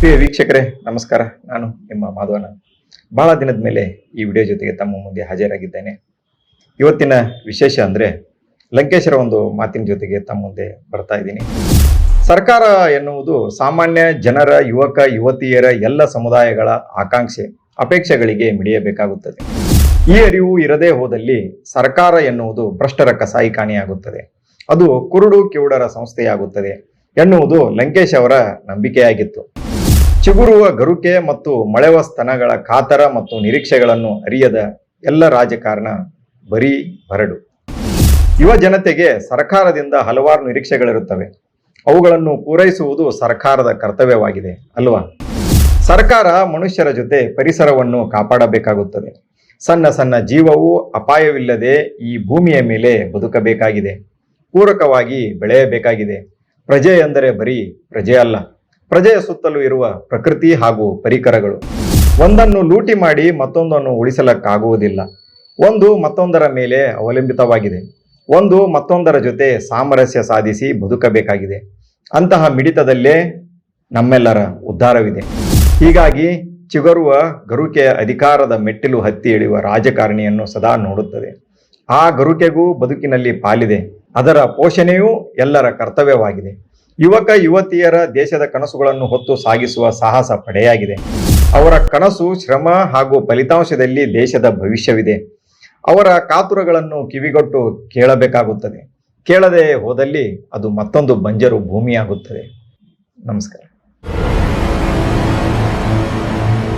ಪ್ರಿಯ ವೀಕ್ಷಕರೇ, ನಮಸ್ಕಾರ. ನಾನು ನಿಮ್ಮ ಮಾಧವನ. ಬಹಳ ದಿನದ ಮೇಲೆ ಈ ವಿಡಿಯೋ ಜೊತೆಗೆ ತಮ್ಮ ಮುಂದೆ ಹಾಜರಾಗಿದ್ದೇನೆ. ಇವತ್ತಿನ ವಿಶೇಷ ಅಂದರೆ ಲಂಕೇಶರ ಒಂದು ಮಾತಿನ ಜೊತೆಗೆ ತಮ್ಮ ಮುಂದೆ ಬರ್ತಾ ಇದ್ದೀನಿ. ಸರ್ಕಾರ ಎನ್ನುವುದು ಸಾಮಾನ್ಯ ಜನರ, ಯುವಕ, ಯುವತಿಯರ ಎಲ್ಲ ಸಮುದಾಯಗಳ ಆಕಾಂಕ್ಷೆ, ಅಪೇಕ್ಷೆಗಳಿಗೆ ಮಿಡಿಯಬೇಕಾಗುತ್ತದೆ. ಈ ಅರಿವು ಇರದೇ ಹೋದಲ್ಲಿ ಸರ್ಕಾರ ಎನ್ನುವುದು ಭ್ರಷ್ಟರ ಕಸಾಯಿಖಾನೆಯಾಗುತ್ತದೆ ಅದು ಕುರುಡು, ಕಿವುಡರ ಸಂಸ್ಥೆಯಾಗುತ್ತದೆ ಎನ್ನುವುದು ಲಂಕೇಶ್ ಅವರ ನಂಬಿಕೆಯಾಗಿತ್ತು. ಚಿಗುರುವ ಗರುಕೆ ಮತ್ತು ಮಳೆವ ಸ್ತನಗಳ ಕಾತರ ಮತ್ತು ನಿರೀಕ್ಷೆಗಳನ್ನು ಅರಿಯದ ಎಲ್ಲ ರಾಜಕಾರಣ ಬರೀ ಬರಡು. ಯುವ ಜನತೆಗೆ ಸರ್ಕಾರದಿಂದ ಹಲವಾರು ನಿರೀಕ್ಷೆಗಳಿರುತ್ತವೆ. ಅವುಗಳನ್ನು ಪೂರೈಸುವುದು ಸರ್ಕಾರದ ಕರ್ತವ್ಯವಾಗಿದೆ, ಅಲ್ವಾ? ಸರ್ಕಾರ ಮನುಷ್ಯರ ಜೊತೆ ಪರಿಸರವನ್ನು ಕಾಪಾಡಬೇಕಾಗುತ್ತದೆ. ಸಣ್ಣ ಸಣ್ಣ ಜೀವವು ಅಪಾಯವಿಲ್ಲದೆ ಈ ಭೂಮಿಯ ಮೇಲೆ ಬದುಕಬೇಕಾಗಿದೆ. ಪೂರಕವಾಗಿ ಬೆಳೆಯಬೇಕಾಗಿದೆ. ಪ್ರಜೆ ಎಂದರೆ ಬರೀ ಪ್ರಜೆ ಅಲ್ಲ. ಪ್ರಜೆಯ ಸುತ್ತಲೂ ಇರುವ ಪ್ರಕೃತಿ ಹಾಗೂ ಪರಿಕರಗಳು. ಒಂದನ್ನು ಲೂಟಿ ಮಾಡಿ ಮತ್ತೊಂದನ್ನು ಉಳಿಸಲಕ್ಕಾಗುವುದಿಲ್ಲ. ಒಂದು ಮತ್ತೊಂದರ ಮೇಲೆ ಅವಲಂಬಿತವಾಗಿದೆ. ಒಂದು ಮತ್ತೊಂದರ ಜೊತೆ ಸಾಮರಸ್ಯ ಸಾಧಿಸಿ ಬದುಕಬೇಕಾಗಿದೆ. ಅಂತಹ ಮಿಡಿತದಲ್ಲೇ ನಮ್ಮೆಲ್ಲರ ಉದ್ಧಾರವಿದೆ. ಹೀಗಾಗಿ ಚಿಗರುವ ಗರುಕೆಯ ಅಧಿಕಾರದ ಮೆಟ್ಟಿಲು ಹತ್ತಿ ಇಳಿಯುವ ರಾಜಕಾರಣಿಯನ್ನು ಸದಾ ನೋಡುತ್ತದೆ. ಆ ಗರುಕೆಗೂ ಬದುಕಿನಲ್ಲಿ ಪಾಲಿದೆ. ಅದರ ಪೋಷಣೆಯೂ ಎಲ್ಲರ ಕರ್ತವ್ಯವಾಗಿದೆ. ಯುವಕ, ಯುವತಿಯರ ದೇಶದ ಕನಸುಗಳನ್ನು ಹೊತ್ತು ಸಾಗಿಸುವ ಸಾಹಸ ಪಡೆಯಾಗಿದೆ. ಅವರ ಕನಸು, ಶ್ರಮ ಹಾಗೂ ಫಲಿತಾಂಶದಲ್ಲಿ ದೇಶದ ಭವಿಷ್ಯವಿದೆ. ಅವರ ಕಾತುರಗಳನ್ನು ಕಿವಿಗೊಟ್ಟು ಕೇಳಬೇಕಾಗುತ್ತದೆ. ಕೇಳದೆ ಹೋದಲ್ಲಿ ಅದು ಮತ್ತೊಂದು ಬಂಜರು ಭೂಮಿಯಾಗುತ್ತದೆ. ನಮಸ್ಕಾರ.